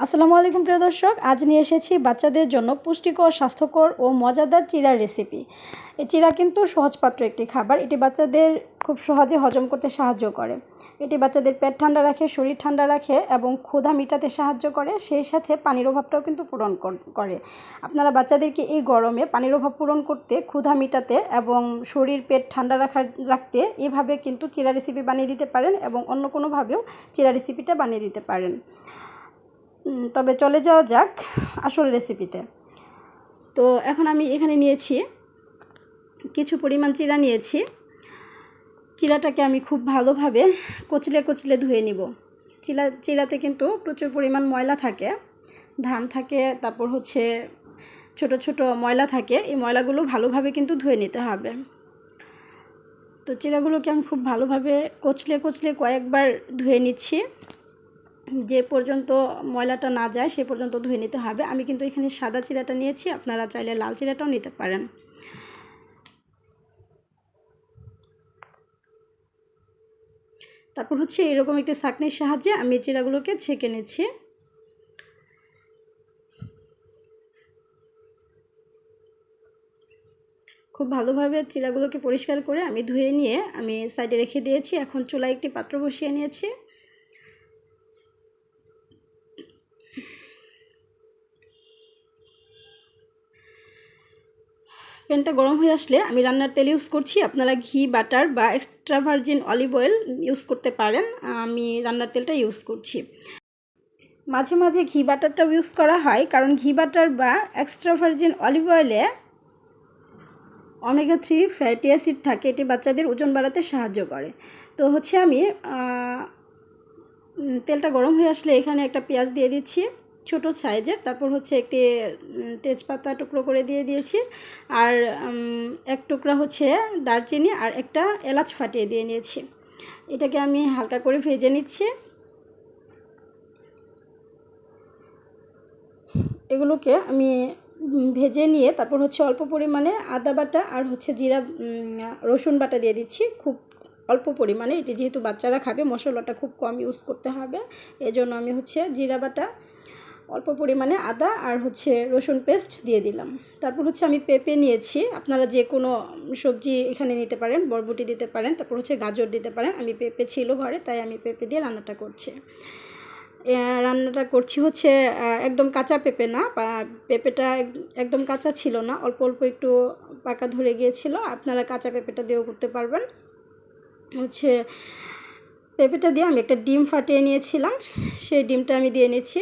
আসসালামু আলাইকুম প্রিয় দর্শক, আজ নিয়ে এসেছি বাচ্চাদের জন্য পুষ্টিকর, স্বাস্থ্যকর ও মজাদার চিড়ার রেসিপি এই চিরা কিন্তু সহজপাত্র একটি খাবার। এটি বাচ্চাদের খুব সহজে হজম করতে সাহায্য করে। এটি বাচ্চাদের পেট ঠান্ডা রাখে, শরীর ঠান্ডা রাখে এবং ক্ষুধা মেটাতে সাহায্য করে। সেই সাথে পানির অভাবটাও কিন্তু পূরণ কর- আপনারা বাচ্চাদেরকে এই গরমে পানির অভাব পূরণ করতে, ক্ষুধা মেটাতে এবং শরীর পেট ঠান্ডা রাখার, রাখতে এভাবে কিন্তু চিরা রেসিপি বানিয়ে দিতে পারেন এবং অন্য কোনোভাবেও চিরা রেসিপিটা বানিয়ে দিতে পারেন। তবে চলে যাওয়া যাক আসল রেসিপিতে তো এখন আমি এখানে নিয়েছি কিছু পরিমাণ চিরা নিয়েছি। চিরাটাকে আমি খুব ভালোভাবে কচলে কচলে ধুয়ে নিব। চিরা, চিরাতে কিন্তু প্রচুর পরিমাণ ময়লা থাকে, ধান থাকে, তারপর হচ্ছে ছোট ছোট ময়লা থাকে, এই ময়লাগুলো ভালোভাবে কিন্তু ধুয়ে নিতে হবে। তো চিরাগুলোকে আমি খুব ভালোভাবে কচলে কচলে কয়েকবার ধুয়ে নিচ্ছি। যে পর্যন্ত ময়লাটা না যায় সে পর্যন্ত ধুয়ে নিতে হবে। আমি কিন্তু এখানে সাদা চিরাটা নিয়েছি, আপনারা চাইলে লাল চিরাটাও নিতে পারেন। তারপর হচ্ছে এরকম একটি ছাঁকনির সাহায্যে আমি চিরাগুলোকে ছেঁকে নিচ্ছি। খুব ভালোভাবে চিরাগুলোকে পরিষ্কার করে আমি ধুয়ে নিয়ে আমি সাইডে রেখে দিয়েছি। এখন চুলায় একটি পাত্র বসিয়ে নিয়েছি। প্যানটা গরম হয়ে আসলে আমি রান্নার তেল ইউজ করছি। আপনারা ঘি বাটার বা extra virgin olive oil use করতে পারেন। আমি রান্নার তেলটা ইউজ করছি। মাঝে মাঝে ঘি বাটারটাও ইউজ করা হয়। কারণ ঘি বাটার বা এক্সট্রা ভার্জিন অলিভ অয়েলে অমেগা থ্রি ফ্যাটি অ্যাসিড থাকে। এটি বাচ্চাদের ওজন বাড়াতে সাহায্য করে। তো হচ্ছে আমি তেলটা গরম হয়ে আসলে এখানে একটা পেঁয়াজ দিয়ে দিচ্ছি। ছোট সাইজের, তারপর হচ্ছে একটি তেজপাতা টুকরো করে দিয়ে দিয়েছি। আর এক টুকরা হচ্ছে দারচিনি আর একটা এলাচ ফাটিয়ে দিয়ে নিয়েছি। এটাকে আমি হালকা করে ভেজে নিচ্ছি। এগুলোকে আমি ভেজে নিয়ে তারপর হচ্ছে অল্প পরিমাণে আদা বাটা আর হচ্ছে জিরা রসুন বাটা দিয়ে দিচ্ছি। খুব অল্প পরিমাণে, এটি যেহেতু বাচ্চারা খাবে, মশলাটা খুব কম ইউজ করতে হবে। এই জন্য আমি হচ্ছে জিরা বাটা অল্প পরিমাণে আদা আর হচ্ছে রসুন পেস্ট দিয়ে দিলাম। তারপর হচ্ছে আমি পেঁপে নিয়েছি। আপনারা যে কোনো সবজি এখানে নিতে পারেন, বরবটি দিতে পারেন, তারপর হচ্ছে গাজর দিতে পারেন। আমি পেঁপে ছিল ঘরে, তাই আমি পেঁপে দিয়ে রান্নাটা করছি। রান্নাটা করছি হচ্ছে একদম কাঁচা পেঁপে না পেঁপেটা একদম কাঁচা ছিল না, অল্প অল্প একটু পাকা ধরে গিয়েছিল। আপনারা কাঁচা পেঁপেটা দিয়েও করতে পারবেন। হচ্ছে, পেঁপেটা দিয়ে আমি একটা ডিম ফাটিয়ে নিয়েছিলাম। সেই ডিমটা আমি দিয়ে নিচ্ছি।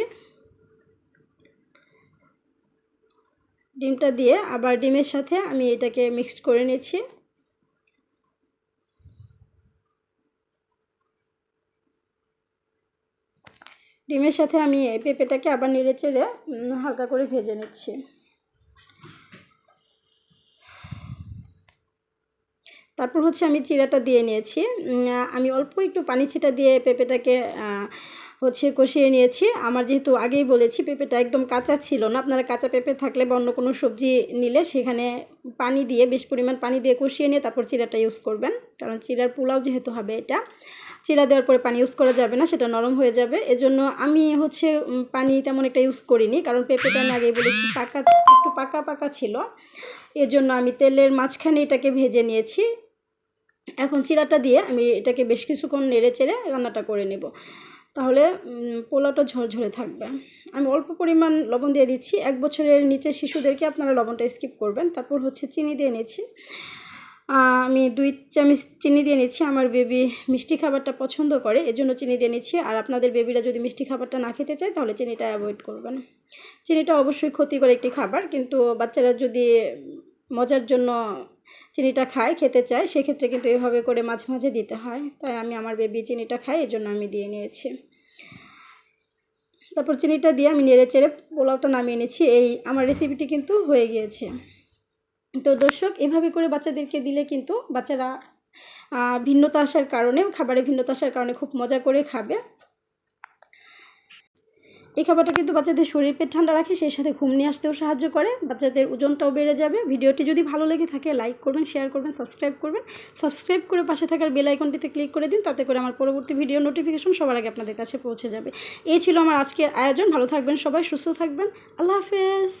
ডিমটা দিয়ে আবার ডিমের সাথে আমি এটাকে মিক্সড করে নিচ্ছি। ডিমের সাথে আমি পেঁপেটাকে আবার নেড়ে চেড়ে হালকা করে ভেজে নিচ্ছি। তারপর হচ্ছে আমি চিরাটা দিয়ে নিয়েছি। আমি অল্প একটু পানি ছিটা দিয়ে পেঁপেটাকে হচ্ছে কষিয়ে নিয়েছি। আমার যেহেতু আগেই বলেছি পেঁপেটা একদম কাঁচা ছিল না, আপনারা কাঁচা পেঁপে থাকলে বা অন্য কোনো সবজি নিলে সেখানে পানি দিয়ে, বেশ পরিমাণ পানি দিয়ে কষিয়ে নিয়ে তারপর চিরাটা ইউজ করবেন। কারণ চিরার পোলাও যেহেতু হবে এটা, চিরা দেওয়ার পরে পানি ইউজ করা যাবে না, সেটা নরম হয়ে যাবে। এজন্য আমি হচ্ছে পানি তেমন একটা ইউজ করিনি, কারণ পেঁপেটা আমি আগেই বলেছি পাকা, একটু পাকা পাকা ছিল। এজন্য আমি তেলের মাঝখানে এটাকে ভেজে নিয়েছি। এখন চিরাটা দিয়ে আমি এটাকে বেশ কিছুক্ষণ নেড়ে চেড়ে রান্নাটা করে নেব। তাহলে পোলাওটা ঝরঝরে থাকবে। আমি অল্প পরিমাণ লবণ দিয়ে দিচ্ছি। এক বছরের নিচে শিশুদেরকে আপনারা লবণটা স্কিপ করবেন। তারপর হচ্ছে চিনি দিয়ে নিচ্ছি। আমি দুই চামচ চিনি দিয়ে নিচ্ছি। আমার বেবি মিষ্টি খাবারটা পছন্দ করে, এজন্য চিনি দিয়ে নিচ্ছি। আর আপনাদের বেবিরা যদি মিষ্টি খাবারটা না খেতে চায়, তাহলে চিনিটা অ্যাভয়েড করবেন। চিনিটা অবশ্যই ক্ষতিকর একটি খাবার, কিন্তু বাচ্চারা যদি মজার জন্য চিনিটা খায়, খেতে চায়, সেক্ষেত্রে কিন্তু এভাবে করে মাঝে মাঝে দিতে হয়। তাই আমি আমার বেবি চিনিটা খাই এই জন্য আমি দিয়ে নিয়েছি। তারপর চিনিটা দিয়ে আমি নেড়ে চেড়ে পোলাওটা নামিয়ে এনেছি এই আমার রেসিপিটি কিন্তু হয়ে গিয়েছে। তো দর্শক, এভাবে করে বাচ্চাদেরকে দিলে কিন্তু বাচ্চারা ভিন্নতা আসার কারণে, খাবারে ভিন্নতা আসার কারণে খুব মজা করে খাবে। এই খাবারটা কিন্তু বাচ্চাদের শরীর পেট ঠান্ডা রাখে, সেই সাথে ঘুম নিয়ে আসতেও সাহায্য করে। বাচ্চাদের ওজনটাও বেড়ে যাবে। ভিডিওটি যদি ভালো লেগে থাকে, লাইক করবেন, শেয়ার করবেন, সাবস্ক্রাইব করবেন। সাবস্ক্রাইব করে পাশে থাকার বেল আইকনটিতে ক্লিক করে দিন, তাতে করে আমার পরবর্তী ভিডিও নোটিফিকেশন সবার আগে আপনাদের কাছে পৌঁছে যাবে। এই ছিল আমার আজকের আয়োজন। ভালো থাকবেন সবাই, সুস্থ থাকবেন। আল্লাহ হাফেজ।